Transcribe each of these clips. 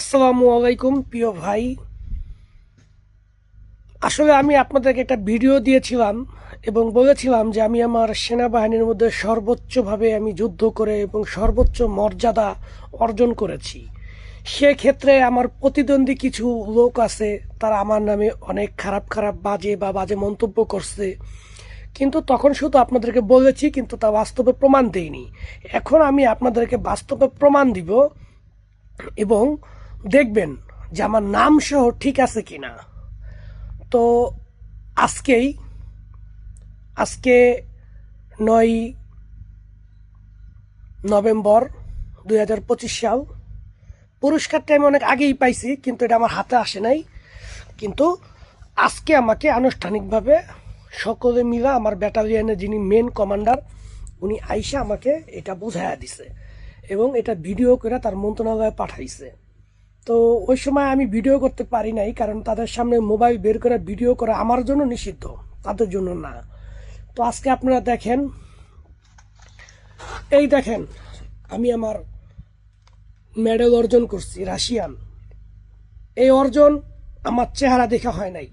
আসসালামু আলাইকুম, প্রিয় ভাই। আসলে আমি আপনাদেরকে একটা ভিডিও দিয়েছিলাম এবং বলেছিলাম যে আমি আমার সেনাবাহিনীর মধ্যে সর্বোচ্চভাবে আমি যুদ্ধ করে এবং সর্বোচ্চ মর্যাদা অর্জন করেছি। সেক্ষেত্রে আমার প্রতিদ্বন্দ্বী কিছু লোক আছে, তারা আমার নামে অনেক খারাপ খারাপ বাজে বা বাজে মন্তব্য করছে। কিন্তু তখন শুধু আপনাদেরকে বলেছি, কিন্তু তা বাস্তবে প্রমাণ দেইনি। এখন আমি আপনাদেরকে বাস্তবে প্রমাণ দিব এবং দেখবেন যে আমার নাম সহ ঠিক আছে কিনা। তো আজকেই, আজকে নয় নভেম্বর দুই হাজার পঁচিশ সাল, পুরস্কারটা আমি অনেক আগেই পাইছি, কিন্তু এটা আমার হাতে আসে নাই। কিন্তু আজকে আমাকে আনুষ্ঠানিকভাবে সকলে মিলে আমার ব্যাটালিয়নের যিনি মেন কমান্ডার উনি আইসা আমাকে এটা বোঝাইয়া দিছে এবং এটা ভিডিও করে তার মন্ত্রণালয়ে পাঠাইছে। তো ওই সময় আমি ভিডিও করতে পারি নাই, কারণ তাদের সামনে মোবাইল বের করে ভিডিও করা আমার জন্য নিষিদ্ধ, তাদের জন্য না। তো আজকে আপনারা দেখেন, এই দেখেন, আমি আমার মেডেল অর্জন করছি, রাশিয়ান। এই অর্জন আমার চেহারা দেখা হয় নাই,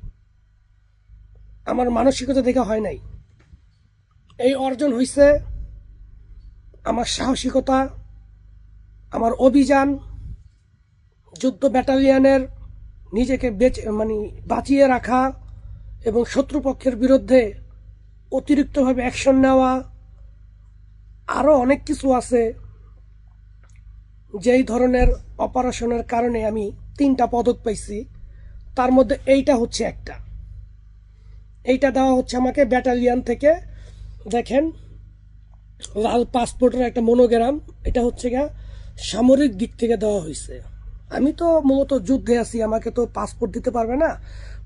আমার মানসিকতা দেখা হয় নাই। এই অর্জন হইছে আমার সাহসিকতা, আমার অভিযান যুদ্ধ ব্যাটালিয়ানের নিজেকে বেঁচে মানে বাঁচিয়ে রাখা এবং শত্রুপক্ষের বিরুদ্ধে অতিরিক্তভাবে অ্যাকশন নেওয়া আরও অনেক কিছু আছে যেই ধরনের অপারেশনের কারণে আমি তিনটা পদক পাইছি। তার মধ্যে এইটা হচ্ছে একটা। এইটা দেওয়া হচ্ছে আমাকে ব্যাটালিয়ান থেকে। দেখেন, লাল পাসপোর্টের একটা মনোগ্রাম এটা হচ্ছে গা সামরিক দিক থেকে দেওয়া হয়েছে আমি তো মূলত যুদ্ধে আছি, আমাকে তো পাসপোর্ট দিতে পারবে না।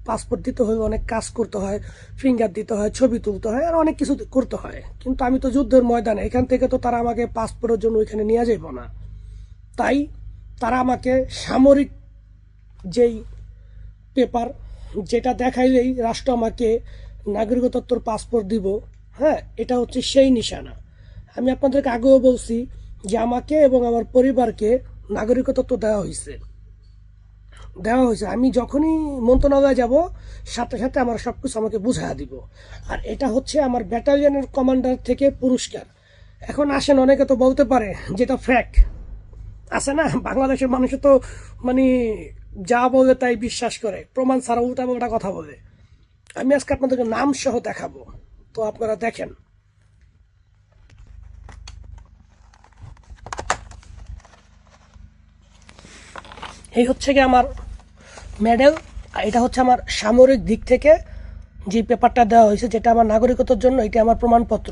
পাসপোর্ট দিতে হলে অনেক কাজ করতে হয় ফিঙ্গার দিতে হয়, ছবি তুলতে হয়, আর অনেক কিছু করতে হয়। কিন্তু আমি তো যুদ্ধের ময়দানে, এখান থেকে তো তারা আমাকে পাসপোর্টের জন্য ওইখানে নিয়ে যাইব না। তাই তারা আমাকে সামরিক যেই পেপার যেটা দেখাইলেই রাষ্ট্র আমাকে নাগরিকত্বর পাসপোর্ট দিব হ্যাঁ এটা হচ্ছে সেই নিশানা। আমি আপনাদেরকে আগেও বলছি যে আমাকে এবং আমার পরিবারকে নাগরিকত্ব দেওয়া হয়েছে দেওয়া হয়েছে আমি যখনই মন্ত্রণালয়ে যাব, সাথে সাথে আমার সব কিছু আমাকে বুঝাইয়া দিব। আর এটা হচ্ছে আমার ব্যাটালিয়নের কমান্ডার থেকে পুরস্কার। এখন আসেন, অনেকে তো বলতে পারে যেটা ফ্যাক আছে না? বাংলাদেশের মানুষ তো মানে যা বলে তাই বিশ্বাস করে। প্রমাণ ছাড়া উল্টা পাল্টা কথা বলে। আমি আজকে আপনাদেরকে নাম সহ দেখাবো। তো আপনারা দেখেন। এই হচ্ছে কি আমার মেডেল আর এটা হচ্ছে আমার সামরিক দিক থেকে যে পেপারটা দেওয়া হয়েছে, যেটা আমার নাগরিকতার জন্য এটা আমার প্রমাণপত্র।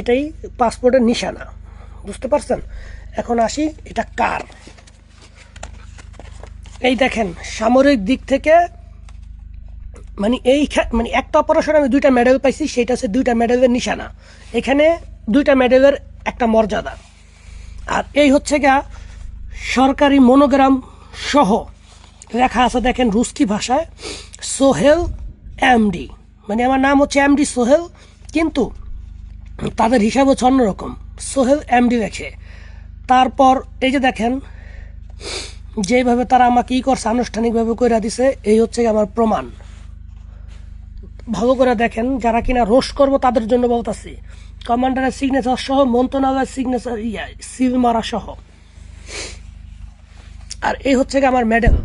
এটাই পাসপোর্টের নিশানা। বুঝতে পারছেন? এখন আসি, এটা কার? এই দেখেন, সামরিক দিক থেকে মানে এই মানে একটা অপারেশনে আমি দুইটা মেডেল পাইছি সেটা হচ্ছে দুইটা মেডেলের নিশানা। এখানে দুইটা মেডেলের একটা মর্যাদা। আর এই হচ্ছে গা সরকারি মনোগ্রাম সহ লেখা আছে দেখেন রুস্কি ভাষায়, সোহেল এমডি। মানে আমার নাম হচ্ছে এমডি সোহেল, কিন্তু তাদের হিসাব হচ্ছে অন্যরকম। সোহেল এমডি লেখে। তারপর এই যে দেখেন, যেভাবে তারা আমাকে ই করছে, আনুষ্ঠানিকভাবে কইরা দিছে, এই হচ্ছে আমার প্রমাণ। ভালো করে দেখেন, যারা কিনা রোষ করব তাদের জন্য বলতাছি, কমান্ডারের সিগনেচার সহ, মন্ত্রণালয়ের সিগনেচার ইয়া সিল মারা সহ। আর এই হচ্ছে কি আমার মেডেল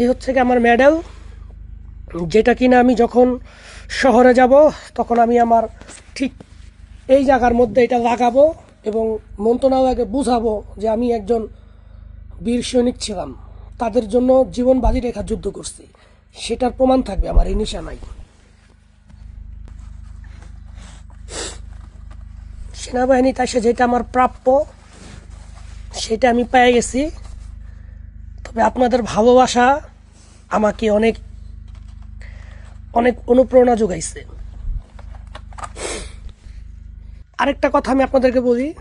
এই হচ্ছে কি আমার মেডেল যেটা কিনা আমি যখন শহরে যাব, তখন আমি আমার ঠিক এই জায়গার মধ্যে এটা লাগাবো এবং মন্ত্রণালয়কে বুঝাবো যে আমি একজন বীর সৈনিক ছিলাম। তাদের জন্য জীবন বাজি রেখা যুদ্ধ করছি। সেটার প্রমাণ থাকবে, আমার এই নিশানায়। সেনাবাহিনী তাই সে যেটা আমার প্রাপ্য সেটা আমি পেয়ে গেছি। তবে আপনাদের ভালোবাসা আমাকে অনেক অনেক অনুপ্রেরণা যোগাইছে। আরেকটা কথা আমি আপনাদেরকে বলি,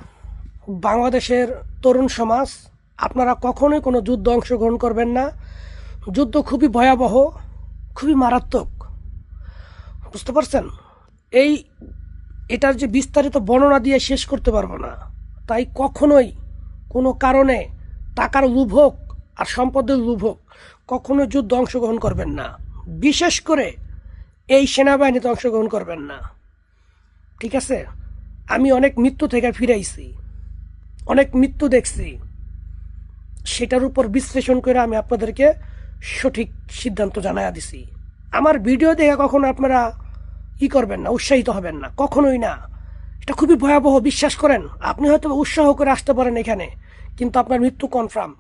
বাংলাদেশের তরুণ সমাজ, আপনারা কখনোই কোনো যুদ্ধ অংশগ্রহণ করবেন না। যুদ্ধ খুবই ভয়াবহ, খুবই মারাত্মক। বুঝতে পারছেন? এই, এটার যে বিস্তারিত বর্ণনা দিয়ে শেষ করতে পারব না। তাই কখনোই কোনো কারণে টাকার লোভ হোক আর সম্পদের লোভ হোক, কখনো যুদ্ধ অংশগ্রহণ করবেন না। বিশেষ করে এই সেনাবাহিনীতে অংশগ্রহণ করবেন না। ঠিক আছে? আমি অনেক মৃত্যু থেকে ফিরাইছি অনেক মৃত্যু দেখছি। সেটার উপর বিশ্লেষণ করে আমি আপনাদেরকে সঠিক সিদ্ধান্ত জানাইয়া দিছি। আমার ভিডিও দেখে কখনো আপনারা ই করবেন না, উৎসাহিত হবেন না, কখনোই না। এটা খুবই ভয়াবহ, বিশ্বাস করেন। আপনি হয়তো উৎসাহ করে আসতে পারেন এখানে, কিন্তু আপনার মৃত্যু কনফার্ম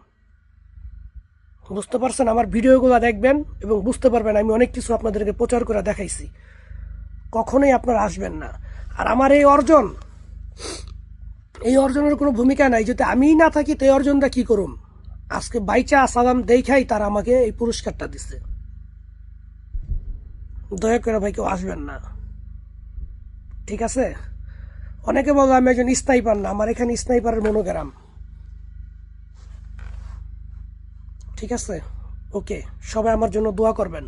বুঝতে পারছেন? আমার ভিডিওগুলো দেখবেন এবং বুঝতে পারবেন আমি অনেক কিছু আপনাদেরকে প্রচার করে দেখাইছি। কখনোই আপনারা আসবেন না। আর আমার এই অর্জন, এই অর্জনের কোনো ভূমিকা নাই। যদি আমিই না থাকি, তো এই অর্জনটা কি করুম? আজকে বাইচা সালাম দেখাই, তারা আমাকে এই পুরস্কারটা দিচ্ছে দয়া করে ভাই কেউ আসবেন না। ঠিক আছে? অনেকে বলো আমি একজন স্নাইপার না, আমার এখানে স্নাইপারের মনোগ্রাম। ঠিক আছে? ওকে, সবাই আমার জন্য দোয়া করবেন।